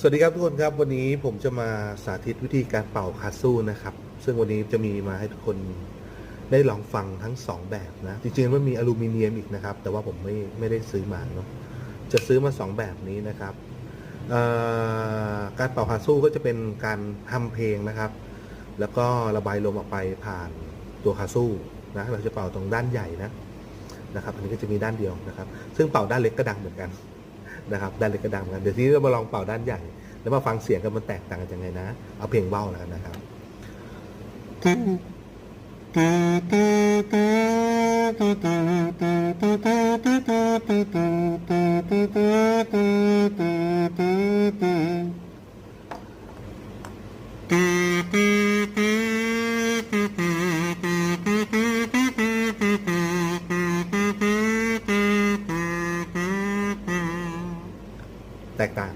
สวัสดีครับทุกคนครับวันนี้ผมจะมาสาธิตวิธีการเป่าคาซูนะครับ ซึ่งวันนี้จะมีมาให้ทุกคนได้ลองฟังทั้งสองแบบนะ จริงๆมันมีอลูมิเนียมอีกนะครับ แต่ว่าผมไม่ไม่ได้ซื้อมาเนาะจะซื้อมาสองแบบนี้นะครับการเป่าคาซูก็จะเป็นการทำเพลงนะครับ แล้วก็ระบายลมออกไปผ่านตัวคาซูนะเราจะเป่าตรงด้านใหญ่นะนะครับ อันนี้ก็จะมีด้านเดียวนะครับ ซึ่งเป่าด้านเล็กก็ดังเหมือนกัน นะครับด้านเล็กก็ดังกันเดี๋ยวทีนี้เรามาลองเป่าด้านใหญ่ แล้วมาฟังเสียงกันมันแตกต่างกันยังไงนะ เอาเพลงเบ้าแล้วกันนะครับต แตกต่าง